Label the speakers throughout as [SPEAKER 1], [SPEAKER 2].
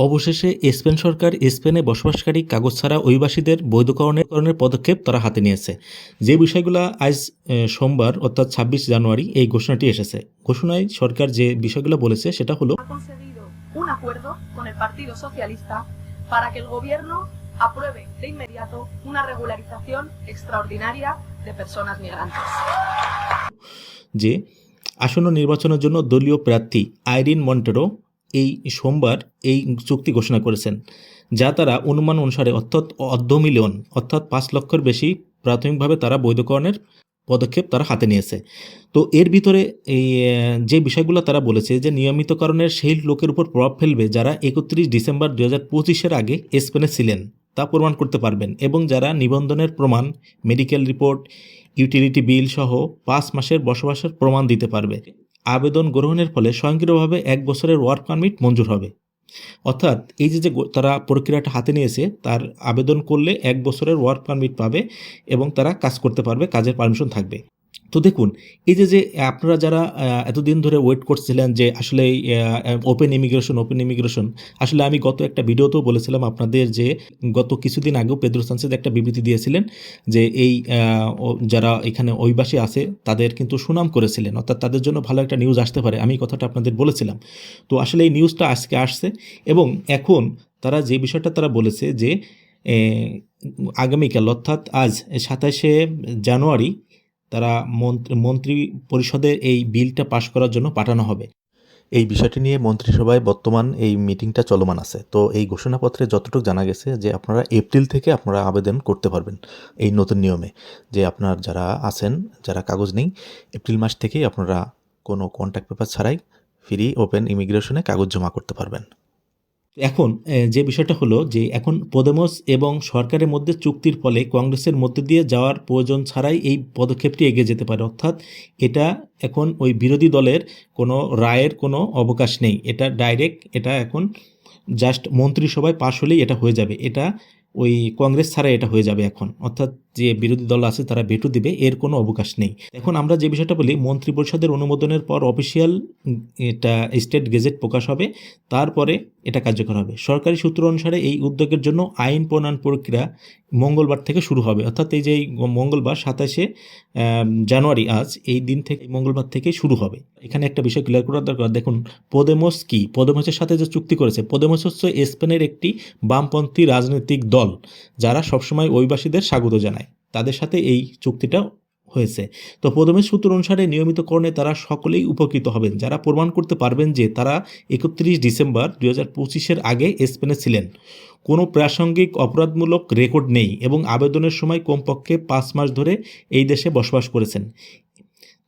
[SPEAKER 1] অবশেষে স্পেন সরকার স্পেনে বসবাসকারী কাগজ ছাড়া অভিবাসীদের বৈধকরণের পদক্ষেপ তারা হাতে নিয়েছে যে বিষয়গুলো আজ সোমবার অর্থাৎ ছাব্বিশ জানুয়ারি এই ঘোষণাটি এসেছে ঘোষণায় সরকার যে বিষয়গুলো বলেছে সেটা হলো
[SPEAKER 2] ha conseguido un acuerdo con el Partido Socialista para que el gobierno apruebe de inmediato una regularización extraordinaria de personas migrantes.
[SPEAKER 1] যে আসন্ন নির্বাচনের জন্য দলীয় প্রার্থী আইরিন মন্টেরো এই সোমবার এই চুক্তি ঘোষণা করেছেন, যা তারা অনুমান অনুসারে অর্থাৎ অর্ধ মিলিয়ন, অর্থাৎ পাঁচ লক্ষের বেশি প্রাথমিকভাবে তারা বৈধকরণের পদক্ষেপ তারা হাতে নিয়েছে। তো এর ভিতরে এই যে বিষয়গুলো তারা বলেছে যে নিয়মিতকরণের সেই লোকের উপর প্রভাব ফেলবে যারা একত্রিশ ডিসেম্বর দু হাজার পঁচিশের আগে স্পেনে ছিলেন, তা প্রমাণ করতে পারবেন এবং যারা নিবন্ধনের প্রমাণ, মেডিকেল রিপোর্ট, ইউটিলিটি বিল সহ পাঁচ মাসের বসবাসের প্রমাণ দিতে পারবে। আবেদন গ্রহণের ফলে স্বয়ংক্রিয়ভাবে এক বছরের ওয়ার্ক পারমিট মঞ্জুর হবে। অর্থাৎ এই যে যে তারা প্রক্রিয়াটা হাতে নিয়েছে, তার আবেদন করলে এক বছরের ওয়ার্ক পারমিট পাবে এবং তারা কাজ করতে পারবে, কাজের পারমিশন থাকবে। তো দেখুন, এই যে যে আপনারা যারা এতদিন ধরে ওয়েট করছিলেন যে আসলে ওপেন ইমিগ্রেশন ওপেন ইমিগ্রেশন আসলে আমি গত একটা ভিডিওতেও বলেছিলাম আপনাদের যে গত কিছুদিন আগেও পেদ্রো সানসেদ একটা বিবৃতি দিয়েছিলেন যে এই যারা এখানে অভিবাসী আছে তাদের কিন্তু সুনাম করেছিলেন। অর্থাৎ তাদের জন্য ভালো একটা নিউজ আসতে পারে। আমি কথাটা আপনাদের বলেছিলাম। তো আসলে এই নিউজটা আজকে আসছে এবং এখন তারা যে বিষয়টা তারা বলেছে যে আগামীকাল অর্থাৎ আজ, সাতাশে জানুয়ারি তারা মন্ত্রী পরিষদের এই বিলটা পাশ করার জন্য পাঠানো হবে।
[SPEAKER 3] এই বিষয়টি নিয়ে মন্ত্রিসভায় বর্তমান এই মিটিংটা চলমান আছে। তো এই ঘোষণাপত্রে যতটুকু জানা গেছে যে আপনারা এপ্রিল থেকে আপনারা আবেদন করতে পারবেন এই নতুন নিয়মে। যে আপনার যারা আছেন, যারা কাগজ নেই, এপ্রিল মাস থেকেই আপনারা কোনো কন্ট্যাক্ট পেপার ছাড়াই ফ্রি ওপেন ইমিগ্রেশনে কাগজ জমা করতে পারবেন।
[SPEAKER 1] এখন যে বিষয়টা হলো যে এখন পদমস এবং সরকারের মধ্যে চুক্তির ফলে কংগ্রেসের মধ্যে দিয়ে যাওয়ার প্রয়োজন ছাড়াই এই পদক্ষেপটি এগিয়ে যেতে পারে। অর্থাৎ এটা এখন ওই বিরোধী দলের কোনো রায়ের কোনো অবকাশ নেই। এটা ডাইরেক্ট এটা এখন জাস্ট মন্ত্রিসভায় পাশ হলেই এটা হয়ে যাবে। এটা ওই কংগ্রেস ছাড়া এটা হয়ে যাবে এখন। অর্থাৎ যে বিরোধী দল আছে তারা ভেটো দিবে, এর কোনো অবকাশ নেই। এখন আমরা যে বিষয়টা বলি, মন্ত্রিপরিষদের অনুমোদনের পর অফিসিয়াল এটা স্টেট গেজেট প্রকাশ হবে, তারপরে এটা কার্যকর হবে। সরকারি সূত্র অনুসারে এই উদ্যোগের জন্য আইন প্রণয়ন প্রক্রিয়া মঙ্গলবার থেকে শুরু হবে। অর্থাৎ এই যে মঙ্গলবার সাতাশে জানুয়ারি আজ, এই দিন থেকে মঙ্গলবার থেকে শুরু হবে। এখানে একটা বিষয় ক্লিয়ার করার দরকার, দেখুন, পদেমোস কি? পদেমোসের সাথে যে চুক্তি করেছে, পদেমোস হচ্ছে স্পেনের একটি বামপন্থী রাজনৈতিক দল, যারা সবসময় অভিবাসীদের স্বাগত জানায়। তাদের সাথে এই চুক্তিটা হয়েছে। তো প্রথমে সূত্র অনুসারে নিয়মিতকরণে তারা সকলেই উপকৃত হবেন। যারা প্রমাণ করতে পারবেন যে তারা একত্রিশ ডিসেম্বর দু হাজার পঁচিশের আগে স্পেনে ছিলেন। কোনো প্রাসঙ্গিক অপরাধমূলক রেকর্ড নেই এবং আবেদনের সময় কমপক্ষে পাঁচ মাস ধরে এই দেশে বসবাস করেছেন।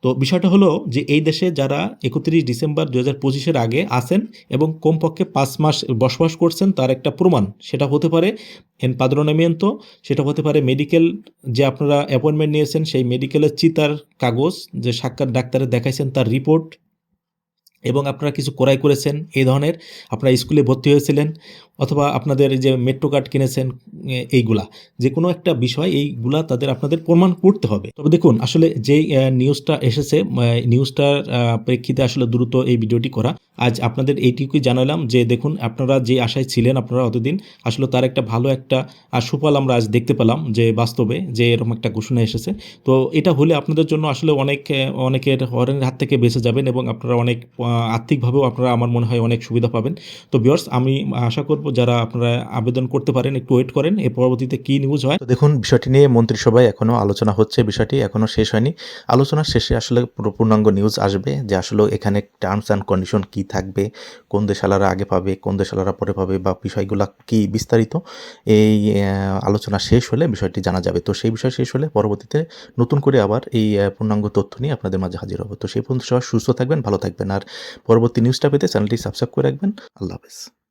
[SPEAKER 1] তো বিষয়টা হলো যে এই দেশে যারা একত্রিশ ডিসেম্বর দু হাজার পঁচিশের আগে আসেন এবং কমপক্ষে পাঁচ মাস বসবাস করছেন, তার একটা প্রমাণ। সেটা হতে পারে এন পাদ্রনামিয়ন্ত সেটা হতে পারে মেডিকেল যে আপনারা অ্যাপয়েন্টমেন্ট নিয়েছেন, সেই মেডিকেলের চিতার কাগজ যে সাক্ষাৎ ডাক্তারে দেখাইছেন, তার রিপোর্ট এবং আপনারা কিছু ক্রয় করেছেন এই ধরনের আপনারা স্কুলে ভর্তি হয়েছিলেন অথবা আপনাদের যে মেট্রো কার্ড কিনেছেন এইগুলা যে কোনো একটা বিষয় এইগুলা তাদের আপনাদের প্রমাণ করতে হবে। তবে দেখুন আসলে আহ, নিউজটা এসেছে নিউজটার প্রেক্ষিতে আসলে দ্রুত এই ভিডিওটি করা। আজ আপনাদের এইটুকুই জানালাম যে দেখুন আপনারা যে আশায় ছিলেন আপনারা অতদিন আসলে তার একটা ভালো একটা সুফল আমরা আজ দেখতে পেলাম যে বাস্তবে যে এরকম একটা ঘোষণা এসেছে। তো এটা হলে আপনাদের জন্য আসলে অনেক অনেকের হরেনের হাত থেকে বেঁচে যাবেন এবং আপনারা অনেক আর্থিকভাবেও আপনারা আমার মনে হয় অনেক সুবিধা পাবেন। তো বিয়ার্স আমি আশা করব যারা আপনারা আবেদন করতে পারেন, একটু ওয়েট করেন, এর পরবর্তীতে কী নিউজ হয়।
[SPEAKER 3] তো দেখুন, বিষয়টি নিয়ে মন্ত্রিসভায় এখনও আলোচনা হচ্ছে, বিষয়টি এখনও শেষ হয়নি। আলোচনার শেষে আসলে পূর্ণাঙ্গ নিউজ আসবে যে আসলে এখানে টার্মস অ্যান্ড কন্ডিশন কি থাকবে, কোন দেশালারা আগে পাবে, কোন দেশালারা পরে পাবে বা বিষয়গুলো কি বিস্তারিত, এই আলোচনা শেষ হলে বিষয়টি জানা যাবে। তো সেই বিষয় শেষ হলে পরবর্তীতে নতুন করে আবার এই পূর্ণাঙ্গ তথ্য নিয়ে আপনাদের মাঝে হাজির হব। তো সেই পর্যন্ত সবাই সুস্থ থাকবেন, ভালো থাকবেন। আর পরবর্তী নিউজটা পেতে চ্যানেলটি সাবস্ক্রাইব করে রাখবেন। আল্লাহ হাফেজ।